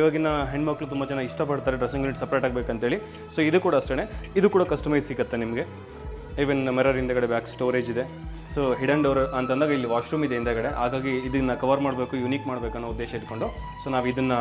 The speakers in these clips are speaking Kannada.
ಇವಾಗಿನ ಹೆಣ್ಮಕ್ಳು ತುಂಬ ಜನ ಇಷ್ಟಪಡ್ತಾರೆ ಡ್ರೆಸ್ಸಿಂಗ್ ಯೂನಿಟ್ ಸಪ್ರೇಟ್ ಆಗಬೇಕಂತೇಳಿ. ಸೊ ಇದು ಕೂಡ ಅಷ್ಟೇ ಇದು ಕೂಡ ಕಸ್ಟಮೈಸ್ ಸಿಗುತ್ತೆ ನಿಮಗೆ. ಈವನ್ ಮಿರರ್ ಹಿಂದೆಗಡೆ ಬ್ಯಾಕ್ ಸ್ಟೋರೇಜ್ ಇದೆ ಸೊ ಹಿಡನ್ ಡೋರ್ ಅಂತಂದಾಗ ಇಲ್ಲಿ ವಾಶ್ರೂಮ್ ಇದೆ ಹಿಂದೆಗಡೆ. ಹಾಗಾಗಿ ಇದನ್ನ ಕವರ್ ಮಾಡಬೇಕು ಯುನೀಕ್ ಮಾಡಬೇಕು ಅನ್ನೋ ಉದ್ದೇಶ ಇಟ್ಕೊಂಡು. ಸೊ ನಾವು ಇದನ್ನ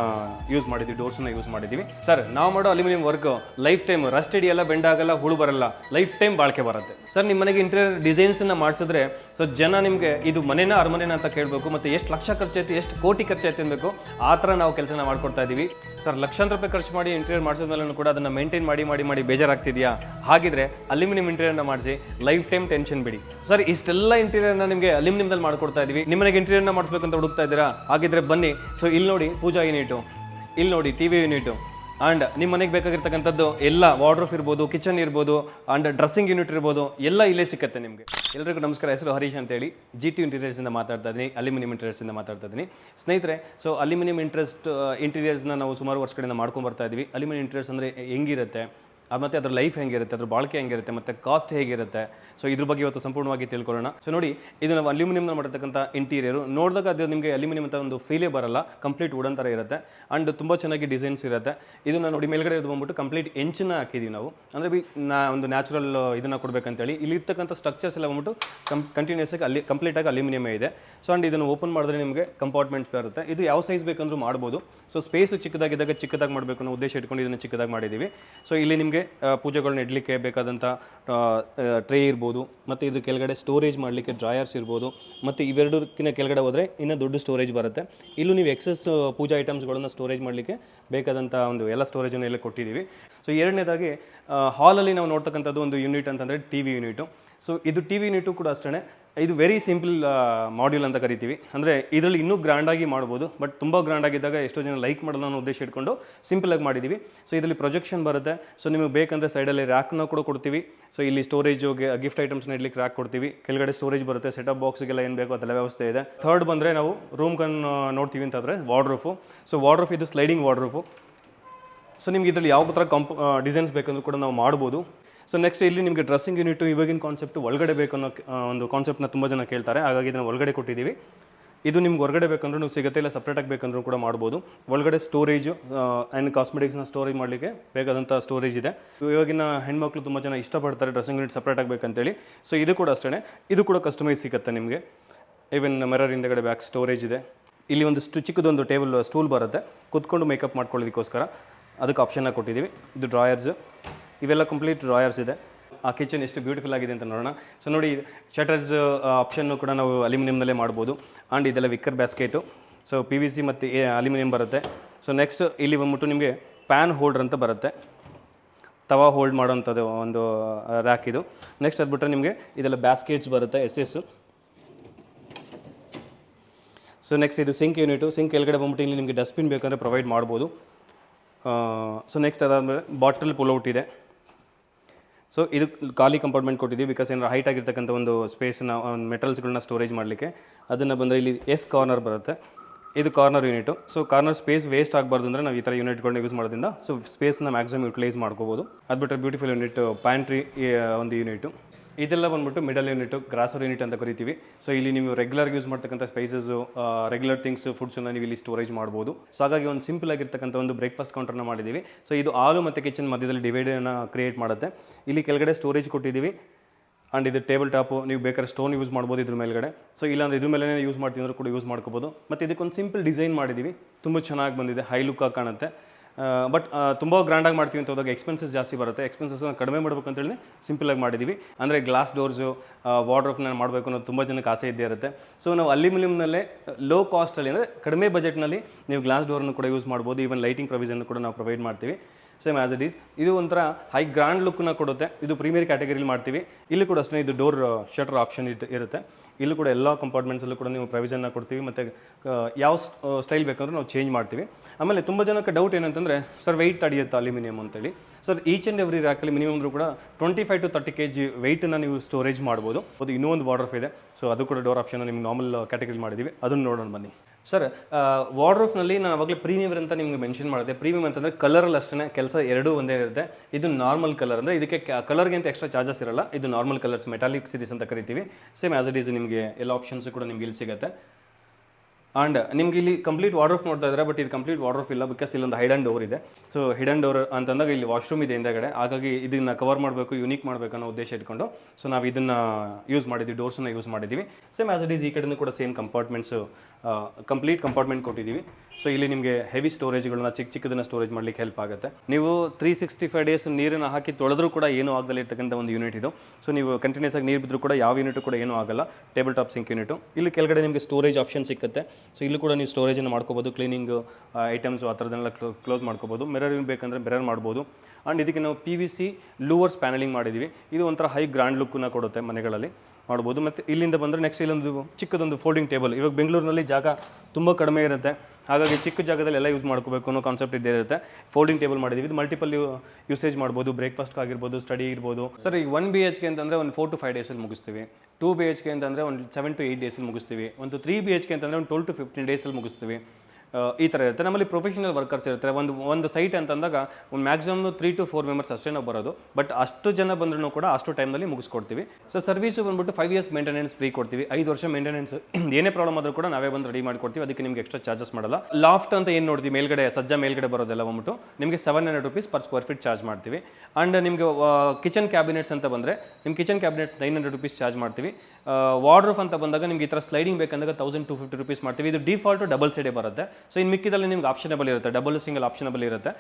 ಯೂಸ್ ಮಾಡಿದ್ವಿ ಡೋರ್ಸನ್ನ ಯೂಸ್ ಮಾಡಿದ್ದೀವಿ ಸರ್ ನಾವು ಮಾಡೋ aluminium work lifetime rust ಹಿಡಿಯಲ್ಲ ಬೆಂಡ್ ಆಗಲ್ಲ, ಹುಳು ಬರಲ್ಲ ಲೈಫ್ ಟೈಮ್ ಬಾಳಿಕೆ ಬರುತ್ತೆ. ಸರ್ ನಿಮ್ಮ ಮನೆಗೆ ಇಂಟೀರಿಯರ್ ಡಿಸೈನ್ಸನ್ನ ಮಾಡಿಸಿದ್ರೆ ಸೊ ಜನ ನಿಮಗೆ ಇದು ಮನೆನ ಅರಮನೆನ ಅಂತ ಕೇಳಬೇಕು, ಮತ್ತು ಎಷ್ಟು ಲಕ್ಷ ಖರ್ಚಾಯ್ತು ಎಷ್ಟು ಕೋಟಿ ಖರ್ಚಾಯ್ತು ಅನ್ಬೇಕು, ಆ ಥರ ನಾವು ಕೆಲಸನ ಮಾಡ್ಕೊಡ್ತಾ ಇದ್ದೀವಿ ಸರ್ ಲಕ್ಷಾಂತರ ರೂಪಾಯಿ ಖರ್ಚು ಮಾಡಿ ಇಂಟೀರಿಯರ್ ಮಾಡಿಸಿದ್ಮೇಲೆ ಕೂಡ ಅದನ್ನು ಮೇಂಟೈನ್ ಮಾಡಿ ಮಾಡಿ ಮಾಡಿ ಬೇಜಾರಾಗ್ತಿದೆಯಾ? ಹಾಗಿದ್ರೆ ಅಲ್ಯೂಮಿನಿಯಂ ಇಂಟೀರಿಯರ್ನ ಮಾಡಿಸಿ ಲೈಫ್ ಟೈಮ್ ಟೆನ್ಷನ್ ಬಿಡಿ. ಸರ್ ಇಷ್ಟೆಲ್ಲ ಇಂಟೀರಿಯರ್ನ ನಿಮಗೆ ಅಲ್ಯೂಮಿನಿಯಂದಲ್ಲಿ ಮಾಡ್ಕೊಡ್ತಾ ಇದೀವಿ. ಇಂಟೀರಿಯರ್ ಇಂಟೀರಿಯರ್ನ ಮಾಡಿಸ್ಬೇಕಂತ ಹುಡುಕ್ತಾ ಇದ್ದೀರಾ? ಹಾಗಿದ್ರೆ ಬನ್ನಿ. ಸೊ ಇಲ್ಲಿ ನೋಡಿ, ಪೂಜಾ ಯೂನಿಟು ಇಲ್ಲಿ ನೋಡಿ ಟಿ ವಿ ಯೂನಿಟು ಆ್ಯಂಡ್ ನಿಮ್ಮ ಮನೆಗೆ ಬೇಕಾಗಿರ್ತಕ್ಕಂಥದ್ದು ಎಲ್ಲ ವಾರ್ಡ್ರೋಫ್ ಇರ್ಬೋದು ಕಿಚನ್ ಇರ್ಬೋದು ಆ್ಯಂಡ್ ಡ್ರೆಸ್ಸಿಂಗ್ ಯೂನಿಟ್ ಇರ್ಬೋದು, ಎಲ್ಲ ಇಲ್ಲೇ ಸಿಕ್ಕತ್ತೆ ನಿಮಗೆ. ಎಲ್ಲರಿಗೂ ನಮಸ್ಕಾರ. ಹೆಸರು ಹರೀಶ್ ಅಂತೇಳಿ. ಜಿ ಟಿ ಇಂಟೀರಿಯರ್ಸಿಂದ ಮಾತಾಡ್ತಾ ಇದ್ದೀನಿ ಅಲ್ಯೂಮಿನಿಯಂ ಇಂಟೀರಿಯರ್ಸಿಂದ ಮಾತಾಡ್ತಾ ಇದ್ದೀನಿ ಸ್ನೇಹಿತರೆ ಸೊ ಅಲ್ಯೂಮಿನಿಯಂ ಇಂಟ್ರೆಸ್ಟ್ ಇಂಟೀರಿಯರ್ಸ್ನ ನಾವು ಸುಮಾರು ವರ್ಷಗಳಿಂದ ಮಾಡ್ಕೊಂಡು ಬರ್ತಾ ಇದ್ದೀವಿ ಅಲ್ಯೂಮಿನಿಯಂ ಇಂಟೀರಿಯರ್ಸ್ ಅಂದರೆ ಹೆಂಗಿರುತ್ತೆ? ಮತ್ತೆ ಅದ್ರ ಲೈಫ್ ಹೆಂಗಿರುತ್ತೆ, ಅದ್ರ ಬಾಳಿಕೆ ಹೆಂಗಿರುತ್ತೆ, ಮತ್ತು ಕಾಸ್ಟ್ ಹೇಗಿರುತ್ತೆ? ಸೊ ಇದ್ರ ಬಗ್ಗೆ ಇವತ್ತು ಸಂಪೂರ್ಣವಾಗಿ ತಿಳ್ಕೊಳ್ಳೋಣ. ಸೊ ನೋಡಿ, ಇದು ನಾವು ಅಲ್ಯೂಮಿನಿಯಂನ ಮಾಡಿರ್ತಕ್ಕಂಥ ಇಂಟೀರಿಯರು ನೋಡಿದಾಗ ಅದು ನಿಮಗೆ ಅಲ್ಯೂಮಿನಿಯಂ ಅಂತ ಒಂದು ಫೀಲೇ ಬರಲ್ಲ ಕಂಪ್ಲೀಟ್ ವುಡನ್ ಥರ ಇರುತ್ತೆ. ಆ್ಯಂಡ್ ತುಂಬ ಚೆನ್ನಾಗಿ ಡಿಸೈನ್ಸ್ ಇರುತ್ತೆ. ಇದನ್ನು ನೋಡಿ ಮೇಲ್ಗಡೆ ಇದು ಬಂದ್ಬಿಟ್ಟು ಕಂಪ್ಲೀಟ್ ಎಂಚನ್ನ ಹಾಕಿದ್ದೀವಿ ನಾವು. ಅಂದರೆ ಬಿ, ನಾ, ಒಂದು ನ್ಯಾಚುರಲ್ ಇದನ್ನು ಕೊಡಬೇಕಂತೇಳಿ. ಇಲ್ಲಿ ಇರ್ತಕ್ಕಂಥ ಸ್ಟ್ರಕ್ಚರ್ಸ್ ಎಲ್ಲ ಬಂದ್ಬಿಟ್ಟು ಕಂ ಕಂಟಿನ್ಯೂಸ್ ಆಗಿ ಅಲ್ಲಿ ಕಂಪ್ಲೀಟಾಗಿ ಅಲ್ಯೂಮಿನಿಯಮೇ ಇದೆ. ಸೊ ಆ್ಯಂಡ್ ಇದನ್ನು ಓಪನ್ ಮಾಡಿದ್ರೆ ನಿಮಗೆ ಕಂಪಾರ್ಟ್ಮೆಂಟ್ಸ್ ಬರುತ್ತೆ. ಇದು ಯಾವ ಸೈಜ್ ಬೇಕಂದ್ರೂ ಮಾಡ್ಬೋದು. ಸೊ ಸ್ಪೇಸ್ ಚಿಕ್ಕದಾಗಿದ್ದಾಗ ಚಿಕ್ಕದಾಗಿ ಮಾಡಬೇಕು ಅನ್ನೋ ಉದ್ದೇಶ ಇಟ್ಕೊಂಡು ಇದನ್ನು ಚಿಕ್ಕದಾಗಿ ಮಾಡಿದ್ದೀವಿ ಸೊ ಇಲ್ಲಿ ನಿಮಗೆ ಪೂಜೆಗಳನ್ನ ಇಡಲಿಕ್ಕೆ ಬೇಕಾದಂಥ ಟ್ರೇ ಇರ್ಬೋದು, ಮತ್ತು ಇದ್ರ ಕೆಳಗಡೆ ಸ್ಟೋರೇಜ್ ಮಾಡಲಿಕ್ಕೆ ಡ್ರಾಯರ್ಸ್ ಇರ್ಬೋದು, ಮತ್ತು ಇವೆರಡಕ್ಕಿಂತ ಕೆಳಗಡೆ ಹೋದರೆ ಇನ್ನೂ ದೊಡ್ಡ ಸ್ಟೋರೇಜ್ ಬರುತ್ತೆ. ಇಲ್ಲೂ ನೀವು ಎಕ್ಸಸ್ ಪೂಜಾ ಐಟಮ್ಸ್ಗಳನ್ನು ಸ್ಟೋರೇಜ್ ಮಾಡಲಿಕ್ಕೆ ಬೇಕಾದಂಥ ಒಂದು ಎಲ್ಲ ಸ್ಟೋರೇಜನ್ನು ಎಲ್ಲ ಕೊಟ್ಟಿದ್ದೀವಿ ಸೊ ಎರಡನೇದಾಗಿ ಹಾಲಲ್ಲಿ ನಾವು ನೋಡ್ತಕ್ಕಂಥದ್ದು ಒಂದು ಯೂನಿಟ್ ಅಂತಂದರೆ ಟಿ ವಿ ಯೂನಿಟು ಸೊ ಇದು ಟಿ ವಿ ಯೂನಿಟು ಕೂಡ ಅಷ್ಟೇ ಇದು ವೆರಿ ಸಿಂಪಲ್ ಮಾಡ್ಯೂಲ್ ಅಂತ ಕರಿತೀವಿ. ಅಂದರೆ ಇದರಲ್ಲಿ ಇನ್ನೂ ಗ್ರ್ಯಾಂಡಾಗಿ ಮಾಡ್ಬೋದು ಬಟ್ ತುಂಬ ಗ್ರ್ಯಾಂಡ್ ಆಗಿದ್ದಾಗ ಎಷ್ಟೋ ಜನ ಲೈಕ್ ಮಾಡಲ್ಲ ಅನ್ನೋ ಉದ್ದೇಶ ಇಟ್ಕೊಂಡು ಸಿಂಪಲಾಗಿ ಮಾಡಿದ್ದೀವಿ ಸೊ ಇದರಲ್ಲಿ ಪ್ರೊಜೆಕ್ಷನ್ ಬರುತ್ತೆ. ಸೊ ನಿಮಗೆ ಬೇಕಂದರೆ ಸೈಡಲ್ಲಿ ರ್ಯಾಕ್ನ ಕೂಡ ಕೊಡ್ತೀವಿ. ಸೊ ಇಲ್ಲಿ ಸ್ಟೋರೇಜು ಗಿಫ್ಟ್ ಐಟಮ್ಸ್ನ ಇಡ್ಲಿಕ್ಕೆ ರ್ಯಾಕ್ ಕೊಡ್ತೀವಿ. ಕೆಳಗಡೆ ಸ್ಟೋರೇಜ್ ಬರುತ್ತೆ ಸೆಟಪ್ ಬಾಕ್ಸ್ಗೆಲ್ಲ ಏನು ಬೇಕೋ ಅದೆಲ್ಲ ವ್ಯವಸ್ಥೆ ಇದೆ. ಥರ್ಡ್ ಬಂದರೆ ನಾವು ರೂಮ್ ಕನ್ ನೋಡ್ತೀವಿ ಅಂತಂದರೆ ವಾರ್ಡ್ರೂಫು ಸೊ ವಾರ್ಡ್ರೂಫ್ ಇದು ಸ್ಲೈಡಿಂಗ್ ವಾರ್ಡ್ರೂಫು ಸೊ ನಿಮ್ಗೆ ಇದರಲ್ಲಿ ಯಾವ ಥರ ಕಂಪ್ ಡಿಸೈನ್ಸ್ ಬೇಕಂದ್ರೂ ಕೂಡ ನಾವು ಮಾಡ್ಬೋದು. ಸೊ ನೆಕ್ಸ್ಟ್ ಇಲ್ಲಿ ನಿಮಗೆ ಡ್ರೆಸ್ಸಿಂಗ್ ಯೂನಿಟು ಇವಾಗಿನ ಕಾನ್ಸೆಪ್ಟ್ ಒಳಗಡೆ ಬೇಕು ಅನ್ನೋ ಒಂದು ಕಾನ್ಸೆಪ್ಟ್ನ ತುಂಬ ಜನ ಕೇಳ್ತಾರೆ. ಹಾಗಾಗಿ ಇದನ್ನು ಒಳಗಡೆ ಕೊಟ್ಟಿದ್ದೀವಿ. ಇದು ನಿಮ್ಗೆ ಹೊರಗಡೆ ಬೇಕಂದ್ರೂ ನೀವು ಸಿಗುತ್ತೆ, ಇಲ್ಲ ಸಪ್ರೇಟಾಗಿ ಬೇಕಂದ್ರೂ ಕೂಡ ಮಾಡ್ಬೋದು. ಒಳಗಡೆ ಸ್ಟೋರೇಜು ಆ್ಯಂಡ್ ಕಾಸ್ಮೆಟಿಕ್ಸ್ನ ಸ್ಟೋರೇಜ್ ಮಾಡಲಿಕ್ಕೆ ಬೇಕಾದಂಥ ಸ್ಟೋರೇಜ್ ಇದೆ. ಇವಾಗಿನ ಹೆಣ್ಮಕ್ಳು ತುಂಬ ಜನ ಇಷ್ಟಪಡ್ತಾರೆ ಡ್ರೆಸ್ಸಿಂಗ್ ಯೂನಿಟ್ ಸಪ್ರೇಟ್ ಆಗಬೇಕಂತೇಳಿ ಸೊ ಇದು ಕೂಡ ಅಷ್ಟೇ ಇದು ಕೂಡ ಕಸ್ಟಮೈಸ್ ಸಿಗುತ್ತೆ ನಿಮಗೆ. ಈವನ್ ಮಿರರ್ ಹಿಂದೆಗಡೆ ಬ್ಯಾಕ್ ಸ್ಟೋರೇಜ್ ಇದೆ. ಇಲ್ಲಿ ಒಂದು ಚಿಕ್ಕದೊಂದು ಟೇಬಲ್ ಸ್ಟೂಲ್ ಬರುತ್ತೆ. ಕುತ್ಕೊಂಡು ಮೇಕಪ್ ಮಾಡ್ಕೊಳ್ಳೋದಕ್ಕೋಸ್ಕರ ಅದಕ್ಕೆ ಆಪ್ಷನ್ನ ಕೊಟ್ಟಿದ್ದೀವಿ. ಇದು ಡ್ರಾಯರ್ಸ್ ಇವೆಲ್ಲ ಕಂಪ್ಲೀಟ್ ಡ್ರಾಯರ್ಸ್ ಇದೆ. ಆ ಕಿಚನ್ ಎಷ್ಟು ಬ್ಯೂಟಿಫುಲ್ ಆಗಿದೆ ಅಂತ ನೋಡೋಣ. ಸೊ ನೋಡಿ ಶಟರ್ಸ್ ಆಪ್ಷನ್ನು ಕೂಡ ನಾವು ಅಲ್ಯೂಮಿನಿಯಂನಲ್ಲೇ ಮಾಡ್ಬೋದು. ಆ್ಯಂಡ್ ಇದೆಲ್ಲ wicker basket so P V C ಮತ್ತು ಅಲ್ಯೂಮಿನಿಯಂ ಬರುತ್ತೆ. ಸೊ ನೆಕ್ಸ್ಟ್ ಇಲ್ಲಿ ಬಂದ್ಬಿಟ್ಟು ನಿಮಗೆ ಪ್ಯಾನ್ ಹೋಲ್ಡರ್ ಅಂತ ಬರುತ್ತೆ. ತವಾ ಹೋಲ್ಡ್ ಮಾಡೋವಂಥದ್ದು ಒಂದು ರ್ಯಾಕ್ ಇದು. ನೆಕ್ಸ್ಟ್ ಅದು ಬಿಟ್ಟರೆ ನಿಮಗೆ ಇದೆಲ್ಲ ಬ್ಯಾಸ್ಕೆಟ್ಸ್ ಬರುತ್ತೆ ಎಸ್ ಎಸ್ಸು ಸೊ ನೆಕ್ಸ್ಟ್ ಇದು ಸಿಂಕ್ ಯೂನಿಟು ಸಿಂಕ್ ಕೆಳಗಡೆ ಬಂದ್ಬಿಟ್ಟು ಇಲ್ಲಿ ನಿಮಗೆ ಡಸ್ಟ್ಬಿನ್ ಬೇಕಂದರೆ ಪ್ರೊವೈಡ್ ಮಾಡ್ಬೋದು. ಸೊ ನೆಕ್ಸ್ಟ್ ಅದಾದಮೇಲೆ ಬಾಟಲ್ ಪುಲೌಟ್ ಇದೆ. ಸೊ ಇದು ಖಾಲಿ ಕಂಪಾರ್ಟ್ಮೆಂಟ್ ಕೊಟ್ಟಿದ್ದೀವಿ ಬಿಕಾಸ್ ಏನಾರ ಹೈಟ್ ಆಗಿರ್ತಕ್ಕಂಥ ಒಂದು ಸ್ಪೇಸ್ನ ಒಂದು ಮೆಟಲ್ಸ್ಗಳನ್ನ ಸ್ಟೋರೇಜ್ ಮಾಡಲಿಕ್ಕೆ. ಅದನ್ನು ಬಂದರೆ ಇಲ್ಲಿ ಎಸ್ ಕಾರ್ನರ್ ಬರುತ್ತೆ. ಇದು corner unit so corner space waste ಆಗಬಾರ್ದು ಅಂದರೆ ನಾವು ಈ ಥರ ಯೂನಿಟ್ಗಳನ್ನ ಯೂಸ್ ಮಾಡೋದ್ರಿಂದ ಸೊ ಸ್ಪೇಸ್ನ ಮ್ಯಾಕ್ಸಿಮಮ್ ಯುಟಿಲೈಸ್ ಮಾಡ್ಕೋಬೋದು. ಅದು ಬಿಟ್ಟರೆ ಬ್ಯೂಟಿಫುಲ್ ಯೂನಿಟ್ ಪ್ಯಾಂಟ್ರಿ ಒಂದು ಯೂನಿಟು ಇದೆಲ್ಲ ಬಂದ್ಬಿಟ್ಟು ಮಿಡಲ್ ಯೂನಿಟ್ ಗ್ರಾಸರ್ ಯೂನಿಟ್ ಅಂತ ಕರಿತೀವಿ. ಸೊ ಇಲ್ಲಿ ನೀವು ರೆಗ್ಯುಲರ್ ಯೂಸ್ ಮಾಡ್ತಕ್ಕಂಥ ಸ್ಪೈಸಸ್ಸು ರೆಗ್ಯುಲರ್ ಥಿಂಗ್ಸ್ ಫುಡ್ಸನ್ನು ನೀವು ಇಲ್ಲಿ ಸ್ಟೋರೇಜ್ ಮಾಡ್ಬೋದು. ಸೊ ಹಾಗಾಗಿ ಒಂದು ಸಿಂಪಲ್ ಆಗಿರ್ತಕ್ಕಂಥ ಒಂದು ಬ್ರೇಕ್ಫಾಸ್ಟ್ ಕೌಂಟರ್ನ ಮಾಡಿದ್ದೀವಿ. ಸೊ ಇದು ಹಾಲು ಮತ್ತು ಕಿಚನ್ ಮಧ್ಯದಲ್ಲಿ ಡಿವೈಡನ್ನು ಕ್ರಿಯೇಟ್ ಮಾಡುತ್ತೆ. ಇಲ್ಲಿ ಕೆಳಗಡೆ ಸ್ಟೋರೇಜ್ ಕೊಟ್ಟಿದ್ದೀವಿ. ಆ್ಯಂಡ್ ಇದು ಟೇಬಲ್ ಟಾಪು ನೀವು ಬೇಕಾದ್ರೆ ಸ್ಟೋನ್ ಯೂಸ್ ಮಾಡ್ಬೋದು ಇದ್ರ ಮೇಲ್ಗಡೆ. ಸೊ ಇಲ್ಲಾಂದ್ರೆ ಇದ್ರ ಮೇಲೆ ಯೂಸ್ ಮಾಡ್ತೀನಿ ಕೂಡ ಯೂಸ್ ಮಾಡ್ಕೋಬೋದು. ಮತ್ತು ಇದಕ್ಕೊಂದು ಸಿಂಪಲ್ ಡಿಸೈನ್ ಮಾಡಿದ್ದೀವಿ. ತುಂಬ ಚೆನ್ನಾಗಿ ಬಂದಿದೆ. ಹೈ ಲುಕ್ ಆಗಿ ಕಾಣುತ್ತೆ. ಬಟ್ ತುಂಬ ಗ್ರ್ಯಾಂಡಾಗಿ ಮಾಡ್ತೀವಿ ಅಂತ ಹೋದಾಗ ಎಕ್ಸ್ಪೆನ್ಸಸ್ ಜಾಸ್ತಿ ಬರುತ್ತೆ. ಎಕ್ಸ್ಪೆನ್ಸಸ್ನ ಕಡಿಮೆ ಮಾಡ್ಬೇಕು ಅಂತೇಳಿ ಆಗಿ ಮಾಡಿದ್ದೀವಿ ಅಂದರೆ ಗ್ಲಾಸ್ ಡೋರ್ಸು ನಾನು ಮಾಡಬೇಕು ಅನ್ನೋದು ತುಂಬ ಜನಕ್ಕೆ ಆಸೆ ಇದ್ದೇ ಇರುತ್ತೆ. ಸೊ ನಾವು ಅಲ್ಯೂಮಿನಿಯಂನಲ್ಲೇ ಲೋ ಕಾಸ್ಟಲ್ಲಿ ಅಂದರೆ ಕಡಿಮೆ ಬಜೆಟ್ನಲ್ಲಿ ನೀವು ಗ್ಲಾಸ್ ಡೋರನ್ನು ಕೂಡ ಯೂಸ್ ಮಾಡ್ಬೋದು. ಈವನ್ ಲೈಟಿಂಗ್ ಪ್ರೊವಿಷನ್ ಕೂಡ ನಾವು ಪ್ರೊವೈಡ್ ಮಾಡ್ತೀವಿ. ಸೇಮ್ ಆಸ್ ಇಟ್ ಈಸ್ ಇದು ಒಂಥರ ಹೈ ಗ್ರ್ಯಾಂಡ್ ಲುಕ್ನ ಕೊಡುತ್ತೆ. ಇದು ಪ್ರೀಮಿಯರ್ ಕ್ಯಾಟಗರಿಲಿ ಮಾಡ್ತೀವಿ. ಇಲ್ಲಿ ಕೂಡ ಅಷ್ಟೇ ಇದು ಡೋರ್ ಶಟರ್ ಆಪ್ಷನ್ ಇರುತ್ತೆ. ಇಲ್ಲೂ ಕೂಡ ಎಲ್ಲ ಕಂಪಾರ್ಟ್ಮೆಂಟ್ಸಲ್ಲೂ ಕೂಡ ನೀವು ಪ್ರೊವಿಷನ್ನ ಕೊಡ್ತೀವಿ. ಮತ್ತು ಯಾವ ಸ್ಟೈಲ್ ಬೇಕಂದ್ರೆ ನಾವು ಚೇಂಜ್ ಮಾಡ್ತೀವಿ. ಆಮೇಲೆ ತುಂಬ ಜನಕ್ಕೆ ಡೌಟ್ ಏನಂತಂದರೆ ಸರ್ ವೆಯ್ಟ್ ತಡೆಯುತ್ತೆ ಅಲ್ಯೂಮಿನಿಯಂ ಅಂತೇಳಿ. ಸರ್ ಈಚ್ ಆ್ಯಂಡ್ ಎವ್ರಿ ರ್ಯಾಕಲ್ಲಿ ಮಿನಿಮಮ್ ಕೂಡ twenty five to thirty K G ವೆಯ್ಟನ್ನು ನೀವು ಸ್ಟೋರೇಜ್ ಮಾಡ್ಬೋದು. ಅದು ಇನ್ನೂ ಒಂದು ವಾರ್ಡ್ರಫ್ ಇದೆ. ಸೊ ಅದು ಕೂಡ ಡೋರ್ ಆಪ್ಷನ್ ನಿಮ್ಗೆ ನಾರ್ಮಲ್ ಕ್ಯಾಟಗರಿ ಮಾಡಿದ್ದೀವಿ. ಅದನ್ನು ನೋಡೋಣ ಬನ್ನಿ. ಸರ್ ವಾರ್ಡ್ರೋಫ್ನಲ್ಲಿ ನಾನು ಅವಾಗಲೇ ಪ್ರೀಮಿಯಮ್ ಅಂತ ನಿಮಗೆ ಮೆನ್ಷನ್ ಮಾಡಿದೆ. ಪ್ರೀಮಿಯಮ್ ಅಂತಂದರೆ ಕಲರಲ್ಲಿ ಅಷ್ಟೇ ಕೆಲಸ ಎರಡೂ ಒಂದೇ ಇರುತ್ತೆ. ಇದು ನಾರ್ಮಲ್ ಕಲರ್ ಅಂದರೆ ಇದಕ್ಕೆ ಕಲರ್ಗೆ ಅಂತ ಎಕ್ಸ್ಟ್ರಾ ಚಾರ್ಜಸ್ ಇರಲ್ಲ. ಇದು ನಾರ್ಮಲ್ ಕಲರ್ಸ್ ಮೆಟಾಲಿಕ್ ಸೀರೀಸ್ ಅಂತ ಕರಿತೀವಿ. ಸೇಮ್ ಆಸ್ ಇಟ್ ಈಸ್ ನಿಮಗೆ ಎಲ್ಲ ಆಪ್ಷನ್ಸ್ ಕೂಡ ನಿಮ್ಗೆ ಇಲ್ಲಿ ಸಿಗುತ್ತೆ. ಆ್ಯಂಡ್ ನಿಮ್ಗೆ ಇಲ್ಲಿ ಕಂಪ್ಲೀಟ್ ವಾರ್ಡ್ ಆಫ್ ನೋಡ್ತಾ ಇದ್ದಾರೆ ಬಟ್ ಇದು ಕಂಪ್ಲೀಟ್ ವಾರ್ಡ್ ಆಫ್ ಇಲ್ಲ ಬಿಕಾಸ್ ಇಲ್ಲೊಂದು ಹೈಡನ್ ಡೋರ್ ಇದೆ. ಸೊ ಹಿಡನ್ ಡೋರ್ ಅಂತಂದಾಗ ಇಲ್ಲಿ ವಾಶ್ರೂಮ್ ಇದೆ ಹಿಂದೆಗಡೆ. ಹಾಗಾಗಿ ಇದನ್ನ ಕವರ್ ಮಾಡಬೇಕು ಯುನೀಕ್ ಮಾಡಬೇಕು ಅನ್ನೋ ಉದ್ದೇಶ ಇಟ್ಕೊಂಡು ಸೊ ನಾವು ಇದನ್ನ ಯೂಸ್ ಮಾಡಿದ್ವಿ ಡೋರ್ಸನ್ನ ಯೂಸ್ ಮಾಡಿದ್ದೀವಿ ಸೇಮ್ ಆಸ್ ಇಟ್ ಈಸ್ ಈ ಕಡೆಯೂ ಕೂಡ ಸೇಮ್ ಕಂಪಾರ್ಟ್ಮೆಂಟ್ಸು ಕಂಪ್ಲೀಟ್ ಕಂಪಾರ್ಟ್ಮೆಂಟ್ ಕೊಟ್ಟಿದ್ದೀವಿ. ಸೊ ಇಲ್ಲಿ ನಿಮಗೆ ಹೆವಿ ಸ್ಟೋರೇಜ್ಗಳನ್ನ ಚಿಕ್ಕ ಚಿಕ್ಕದನ್ನ ಸ್ಟೋರೇಜ್ ಮಾಡ್ಲಿಕ್ಕೆ ಹೆಲ್ಪ್ ಆಗುತ್ತೆ. ನೀವು ತ್ರೀ ಸಿಕ್ಸ್ಟಿ ಫೈವ್ ಡೇಸ್ ನೀರನ್ನು ಹಾಕಿ ತೊಳೆದ್ರೂ ಕೂಡ ಏನೂ ಆಗದಲ್ಲಿ ಇರ್ತಕ್ಕಂಥ ಒಂದು ಯೂನಿಟ್ ಇದು. ಸೊ ನೀವು ಕಂಟಿನ್ಯೂಸ್ ಆಗಿ ನೀರು ಬಿದ್ದರೂ ಕೂಡ ಯಾವ ಯೂನಿಟ್ ಕೂಡ ಏನೂ ಆಗಲ್ಲ. ಟೇಬಲ್ ಟಾಪ್ ಸಿಂಕ್ ಯೂನಿಟು ಇಲ್ಲಿ ಕೆಳಗಡೆ ನಿಮಗೆ ಸ್ಟೋರೇಜ್ ಆಪ್ಷನ್ ಸಿಕ್ಕುತ್ತೆ. ಸೊ ಇಲ್ಲಿ ಕೂಡ ನೀವು ಸ್ಟೋರೇಜನ್ನು ಮಾಡ್ಕೋಬೋದು ಕ್ಲೀನಿಂಗ್ ಐಟಮ್ಸ್ ಆ ಥರದನ್ನೆಲ್ಲ ಕ್ಲೋಸ್ ಮಾಡ್ಕೋಬೋದು. ಮಿರರ್ ಬೇಕಂದರೆ ಮಿರರ್ ಮಾಡ್ಬೋದು. ಆ್ಯಂಡ್ ಇದಕ್ಕೆ ನಾವು P V C louvers panelling ಮಾಡಿದ್ದೀವಿ ಇದು ಒಂಥರ ಹೈ ಗ್ರ್ಯಾಂಡ್ ಲುಕ್ಕನ್ನು ಕೊಡುತ್ತೆ ಮನೆಗಳಲ್ಲಿ. ಮಾಡ್ಬೋದು. ಮತ್ತು ಇಲ್ಲಿಂದ ಬಂದರೆ ನೆಕ್ಸ್ಟ್ ಇಲ್ಲೊಂದು ಚಿಕ್ಕದೊಂದು ಫೋಲ್ಡಿಂಗ್ ಟೇಬಲ್ ಇವಾಗ ಬೆಂಗಳೂರಿನಲ್ಲಿ ಜಾಗ ತುಂಬ ಕಡಿಮೆ ಇರುತ್ತೆ. ಹಾಗಾಗಿ ಚಿಕ್ಕ ಜಾಗದಲ್ಲಿ ಎಲ್ಲ ಯೂಸ್ ಮಾಡ್ಕೋಬೇಕು ಅನ್ನೋ ಕಾನ್ಸೆಪ್ಟ್ ಇದ್ದೇ ಇರುತ್ತೆ. ಫೋಲ್ಡಿಂಗ್ ಟೇಬಲ್ ಮಾಡಿದ್ದೀವಿ ಇದು ಮಲ್ಟಿಪಲ್ ಯೂಸೇಜ್ ಮಾಡ್ಬೋದು. ಬ್ರೇಕ್ಫಾಸ್ಟ್ ಆಗಿರ್ಬೋದು ಸ್ಟಡಿ ಇರ್ಬೋದು. ಸರ್, ಈಗ ಒನ್ ಬಿ ಎಚ್ ಕೆ ಅಂತಂದರೆ ಒಂದು ಫೋರ್ ಟು ಫೈವ್ ಡೇಸಲ್ಲಿ ಮುಗಿಸ್ತೀವಿ. ಟೂ ಬಿ ಎಚ್ ಕೆ ಅಂತಂದರೆ ಒಂದು ಸೆವೆನ್ ಟು ಏಯ್ಟ್ ಡೇಸಲ್ಲಿ ಮುಗಿಸ್ತೀವಿ. ಒಂದು ತ್ರೀ ಬಿ ಎಚ್ ಕೆ ಅಂತಂದರೆ ಒಂದು ಟ್ವೆಲ್ ಟು ಫಿಫ್ಟೀನ್ ಡೇಸಲ್ಲಿ ಮುಗಿಸ್ತೀವಿ. ಈ ಥರ ಇರುತ್ತೆ. ನಮ್ಮಲ್ಲಿ ಪ್ರೊಫೆಷನಲ್ ವರ್ಕರ್ಸ್ ಇರುತ್ತೆ. ಒಂದು ಒಂದು ಸೈಟ್ ಅಂತಂದಾಗ ಒಂದು maximum three to four members ಅಷ್ಟೇ ನಾವು ಬರೋದು. ಬಟ್ ಅಷ್ಟು ಜನ ಬಂದ್ರೂ ಕೂಡ ಅಷ್ಟು ಟೈಮಲ್ಲಿ ಮುಗಿಸ್ಕೊಡ್ತೀವಿ. ಸೊ ಸರ್ವಿಸು ಬಂದ್ಬಿಟ್ಟು ಫೈವ್ ಇಯರ್ಸ್ ಮೇಂಟೆನೆನ್ಸ್ ಫ್ರೀ ಕೊಡ್ತೀವಿ. ಐದು ವರ್ಷ ಮೇಂಟೆನೆನ್ಸ್ ಏನೇ ಪ್ರಾಬ್ಲಮ್ ಆದರೂ ಕೂಡ ನಾವೇ ಬಂದು ರೆಡಿ ಮಾಡ್ಕೊಡ್ತೀವಿ. ಅದಕ್ಕೆ ನಿಮಗೆ ಎಕ್ಸ್ಟ್ರಾ ಚಾರ್ಜಸ್ ಮಾಡಲ್ಲ. ಲಾಫ್ಟ್ ಅಂತ ಏನು ನೋಡ್ತೀವಿ? ಮೇಲ್ಗಡೆ, ಸಜ್ಜಾ ಮೇಲ್ಗಡೆ ಬರೋದೆಲ್ಲ ಬಂದ್ಬಿಟ್ಟು ನಿಮಗೆ seven hundred rupees per square feet charge ಮಾಡ್ತೀವಿ. ಆ್ಯಂಡ್ ನಿಮಗೆ ಕಿಚನ್ ಕ್ಯಾಬಿನೆಟ್ಸ್ ಅಂತ ಬಂದರೆ ನಿಮ್ಮ kitchen cabinets nine hundred rupees charge ಮಾಡ್ತೀವಿ. ವಾರ್ಡ್ರೂಫ್ ಅಂತ ಬಂದಾಗ ನಿಮಗೆ ಈ ಥರ ಸ್ಲೈಡಿಂಗ್ ಬೇಕಂದಾಗ ತೌಸಂಡ್ ಟು ಫಿಫ್ಟಿ ರುಪೀಸ್ ಮಾಡ್ತೀವಿ. ಇದು ಡಿಫಾಲ್ಟು ಡಬಲ್ ಸೈಡೇ ಬರುತ್ತೆ. ಸೊ ಇನ್ನು ಮಿಕ್ಕಿದಲ್ಲಿ ನಿಮ್ಗೆ ಆಪ್ಷನಬಲ್ ಇರುತ್ತೆ ಡಬಲ್ ಸಿಂಗಲ್ ಆಪ್ಷನಬಲ್ ಇರುತ್ತೆ.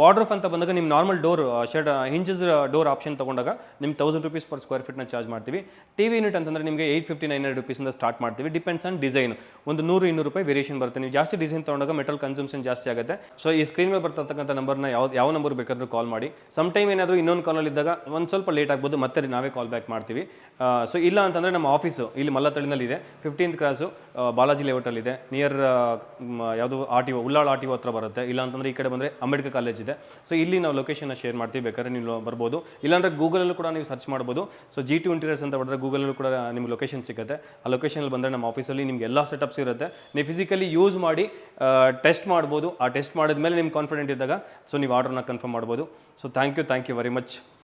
ವಾರ್ಡ್ರೂಫ್ ಅಂತ ಬಂದಾಗ ನಿಮ್ಮ normal door shirt hinges door option ತೊಗೊಂಡಾಗ ನಿಮ್ಗೆ ತೌಸಂಡ್ ರುಪೀಸ್ ಪರ್ ಸ್ಕ್ವೇರ್ ಫೀಟ್ನ ಚಾರ್ಜ್ ಮಾಡ್ತೀವಿ. ಟಿ ವಿ ಯೂನಿಟ್ ಅಂತಂದರೆ ನಿಮಗೆ ಏಯ್ಟ್ ಫಿಫ್ಟಿ ನೈನ್ ಹಂಡ್ರೆಡ್ ರುಪೀಸಿಂದ ಸ್ಟಾರ್ಟ್ ಮಾಡ್ತೀವಿ. ಡಿಪೆಂಡ್ಸ್ ಆನ್ ಡಿಸೈನ್ ಒಂದು ನೂರು, ಇನ್ನೂರು ರೂಪಾಯಿ ವೇರಿಯೇಷನ್ ಬರುತ್ತೆ. ನೀವು ಜಾಸ್ತಿ ಡಿಸೈನ್ ತೊಗೊಂಡಾಗ ಮೆಟಲ್ ಕನ್ಸಂಪ್ಷನ್ ಜಾಸ್ತಿ ಆಗುತ್ತೆ. ಸೊ ಈ ಸ್ಕ್ರೀನ್ ಮೇಲೆ ಬರ್ತಕ್ಕಂಥ ನಂಬರ್ನ ಯಾವ ಯಾವ ನಂಬರ್ ಬೇಕಾದರೂ ಕಾಲ್ ಮಾಡಿ. ಸಮ್ ಟೈಮ್ ಏನಾದರೂ ಇನ್ನೊಂದು ಕಾಲಲ್ಲಿ ಇದ್ದಾಗ ಒಂದು ಸ್ವಲ್ಪ ಲೇಟ್ ಆಗ್ಬೋದು, ಮತ್ತೆ ನಾವೇ ಕಾಲ್ ಬ್ಯಾಕ್ ಮಾಡ್ತೀವಿ. ಸೊ ಇಲ್ಲ ಅಂತಂದರೆ ನಮ್ಮ ಆಫೀಸು ಇಲ್ಲಿ ಮಲ್ಲತಳ್ಳಿನಲ್ಲಿ ಇದೆ ಫಿಫ್ಟೀನ್ತ್ ಕ್ರಾಸು ಬಾಲಾಜಿ ಲೇಔಟಲ್ಲಿದೆ ನಿಯರ್ ಯಾವುದು R T O Ullal R T O ಹತ್ರ ಬರುತ್ತೆ. ಇಲ್ಲ ಅಂತಂದರೆ ಈ ಕಡೆ ಬಂದರೆ ಅಂಬೇಡ್ಕರ್ ಕಾಲೇಜ್ ಇದೆ. ಸೊ ಇಲ್ಲಿ ನಾವು ಲೊಕೇಶನ್ನ ಶೇರ್ ಮಾಡ್ತೀವಿ. ಬೇಕಾದ್ರೆ ನೀವು ಬರ್ಬೋದು. ಇಲ್ಲಾಂದ್ರೆ ಗೂಗಲಲ್ಲೂ ಕೂಡ ನೀವು ಸರ್ಚ್ ಮಾಡ್ಬೋದು. ಸೊ ಜಿ ಟು ಇಂಟೀರಿಯರ್ಸ್ ಅಂತ ಬರೆದ್ರೆ ಗೂಗಲಲ್ಲೂ ಕೂಡ ನಿಮ್ಗೆ ಲೊಕೇಶನ್ ಸಿಗುತ್ತೆ. ಆ ಲೊಕೇಶನಲ್ಲಿ ಬಂದರೆ ನಮ್ಮ ಆಫೀಸಲ್ಲಿ ನಿಮ್ಗೆ ಎಲ್ಲ ಸೆಟಪ್ಸ್ ಇರುತ್ತೆ. ನೀವು ಫಿಸಿಕಲಿ ಯೂಸ್ ಮಾಡಿ ಟೆಸ್ಟ್ ಮಾಡ್ಬೋದು. ಆ ಟೆಸ್ಟ್ ಮಾಡಿದ್ಮೇಲೆ ನಿಮ್ಗೆ ಕಾನ್ಫಿಡೆಂಟ್ ಇದ್ದಾಗ ಸೊ ನೀವು ಆರ್ಡರ್ನ ಕನ್ಫರ್ಮ್ ಮಾಡ್ಬೋದು. So thank you thank you very much